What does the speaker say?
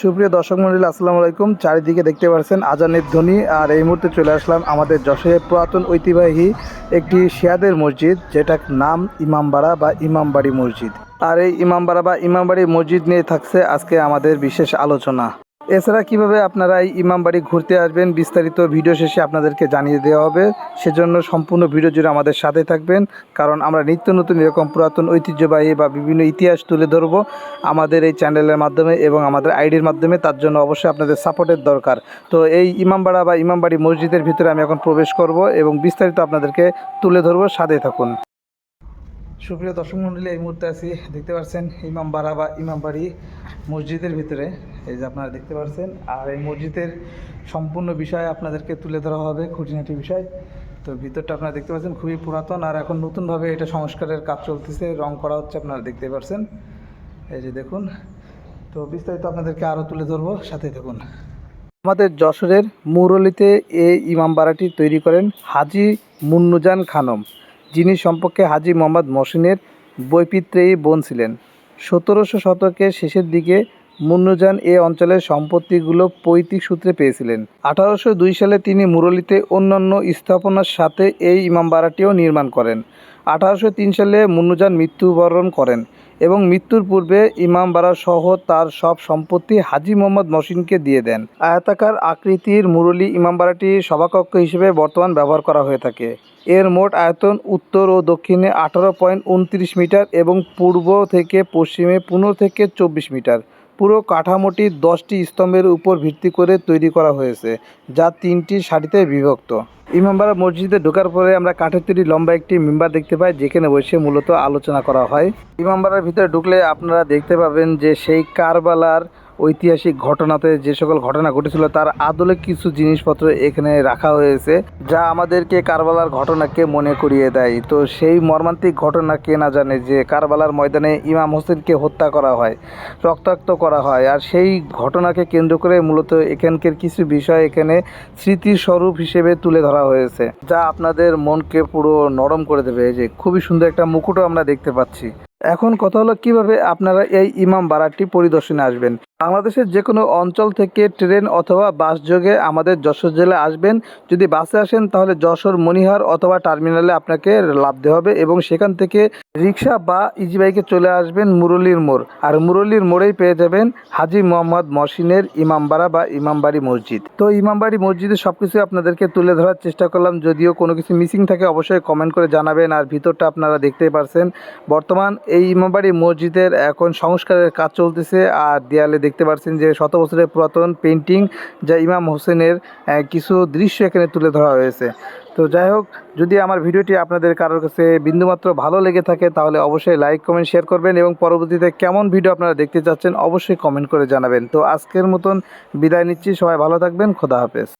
সুপ্রিয় দর্শক মন্ডলী, আসসালামু আলাইকুম। চারিদিকে দেখতে পাচ্ছেন আজানের ধ্বনি, আর এই মুহূর্তে চলে আসলাম আমাদের যশোরের পুরাতন ঐতিহ্যবাহী একটি শিয়াদের মসজিদ, যেটার নাম ইমামবাড়া বা ইমামবাড়ি মসজিদ। আর এই ইমামবাড়া বা ইমামবাড়ি মসজিদ নিয়ে থাকছে আজকে আমাদের বিশেষ আলোচনা। এছাড়া কীভাবে আপনারা এই ইমামবাড়ি ঘুরতে আসবেন, বিস্তারিত ভিডিও শেষে আপনাদেরকে জানিয়ে দেওয়া হবে। সেজন্য সম্পূর্ণ ভিডিও জুড়ে আমাদের সাথে থাকবেন, কারণ আমরা নিত্য নতুন এরকম পুরাতন ঐতিহ্যবাহী বা বিভিন্ন ইতিহাস তুলে ধরবো আমাদের এই চ্যানেলের মাধ্যমে এবং আমাদের আইডির মাধ্যমে, তার জন্য অবশ্যই আপনাদের সাপোর্টের দরকার। তো এই ইমামবাড়া বা ইমামবাড়ি মসজিদের ভিতরে আমি এখন প্রবেশ করব এবং বিস্তারিত আপনাদেরকে তুলে ধরবো, সাথে থাকুন। সুপ্রিয় দর্শক মন্ডলী, এই মুহূর্তে আছি, দেখতে পাচ্ছেন ইমামবাড়া বা ইমামবাড়ি মসজিদের ভিতরে, এই যে আপনারা দেখতে পাচ্ছেন আর এই মসজিদের সম্পূর্ণ বিষয় আপনাদেরকে তুলে ধরা হবে, খুঁটিনাটি বিষয়। তো ভিতরটা আপনারা দেখতে পাচ্ছেন, খুবই পুরাতন, আর এখন নতুনভাবে এটা সংস্কারের কাজ চলতেছে, রং করা হচ্ছে, আপনারা দেখতে পাচ্ছেন এই যে দেখুন, তো বিস্তারিত আপনাদেরকে আরও তুলে ধরবো সাথে দেখুন আমাদের যশোরের মুরলিতে এই ইমামবাড়াটি তৈরি করেন হাজি মুন্নুজান খানম, যিনি সম্পর্কে হাজি মোহাম্মদ মহসিনের বৈপিত্রেয়ী বোন ছিলেন। সতেরোশো শতকের শেষের দিকে মুন্নুজান এ অঞ্চলের সম্পত্তিগুলো পৈতৃক সূত্রে পেয়েছিলেন। আঠারোশো দুই সালে তিনি মুরলিতে অন্যান্য স্থাপনার সাথে এই ইমামবাড়াটিও নির্মাণ করেন। আঠারোশো তিন সালে মুন্নুজান মৃত্যুবরণ করেন। এবং মৃত্যুর পূর্বে ইমামবাড়া সহ তার সব সম্পত্তি হাজি মোহাম্মদ মসিনকে দিয়ে দেন। আয়তাকার আকৃতির মুরলী ইমামবাড়াটি সভাকক্ষ হিসেবে বর্তমান ব্যবহার করা হয়ে থাকে। এর মোট আয়তন উত্তর ও দক্ষিণে আঠারো পয়েন্ট উনত্রিশ মিটার এবং পূর্ব থেকে পশ্চিমে পনেরো থেকে চব্বিশ মিটার। পুরো কাঠামোটি দশটি স্তম্ভের উপর ভিত্তি করে তৈরি করা হয়েছে, যা তিনটি সারিতে বিভক্ত। ইমামবাড়া মসজিদে ঢোকার পরে আমরা কাঠের তৈরি লম্বা একটি মেম্বার দেখতে পাই, যেখানে বসে মূলত আলোচনা করা হয়। ইমামবাড়ার ভিতরে ঢুকলে আপনারা দেখতে পাবেন যে সেই কারবালার ঐতিহাসিক ঘটনাতে যে সকল ঘটনা ঘটেছিল, তার আদলে কিছু জিনিসপত্র এখানে রাখা হয়েছে, যা আমাদেরকে কারবালার ঘটনাকে মনে করিয়ে দেয়। তো সেই মর্মান্তিক ঘটনা কে না জানে যে কারবালার ময়দানে ইমাম হোসেনকে হত্যা করা হয়, রক্তাক্ত করা হয়, আর সেই ঘটনাকে কেন্দ্র করে মূলত এখানকার কিছু বিষয় এখানে স্মৃতির স্বরূপ হিসেবে তুলে ধরা হয়েছে, যা আপনাদের মনকে পুরো নরম করে দেবে। যে, খুবই সুন্দর একটা মুকুটও আমরা দেখতে পাচ্ছি। এখন কথা হলো কীভাবে আপনারা এই ইমাম বাড়াটি পরিদর্শনে আসবেন? বাংলাদেশের যে কোনো অঞ্চল থেকে ট্রেন অথবা বাস যোগে আমাদের যশোর জেলায় আসবেন। যদি বাসে আসেন, তাহলে যশোর, মনিহার অথবা টার্মিনালে আপনাকে লাভতে হবে এবং সেখান থেকে রিক্সা বা ইজিবাইকে চলে আসবেন মুরলির মোড়। আর মুরলির মোড়েই পেয়ে যাবেন হাজি মোহাম্মদ মহসিনের ইমামবাড়া বা ইমামবাড়ি মসজিদ। তো ইমামবাড়ি মসজিদে সব কিছু আপনাদেরকে তুলে ধরার চেষ্টা করলাম। যদিও কোনো কিছু মিসিং থাকে, অবশ্যই কমেন্ট করে জানাবেন। আর ভিতরটা আপনারা দেখতেই পারছেন। বর্তমান এই ইমামবাড়ি মসজিদের এখন সংস্কারের কাজ চলতেছে। আর দেয়ালে দেখতে পাচ্ছেন যে শত বছরের পুরাতন পেন্টিং যা ইমাম হোসেনের কিছু দৃশ্য এখানে তুলে ধরা হয়েছে। তো যাই হোক, যদি আমার ভিডিওটি আপনাদের কারোর কাছে বিন্দুমাত্র ভালো লেগে থাকে, তাহলে অবশ্যই লাইক কমেন্ট শেয়ার করবেন এবং পরবর্তীতে কেমন ভিডিও আপনারা দেখতে চাচ্ছেন অবশ্যই কমেন্ট করে জানাবেন। তো আজকের মতন বিদায় নিচ্ছি, সবাই ভালো থাকবেন, খোদা হাফেজ।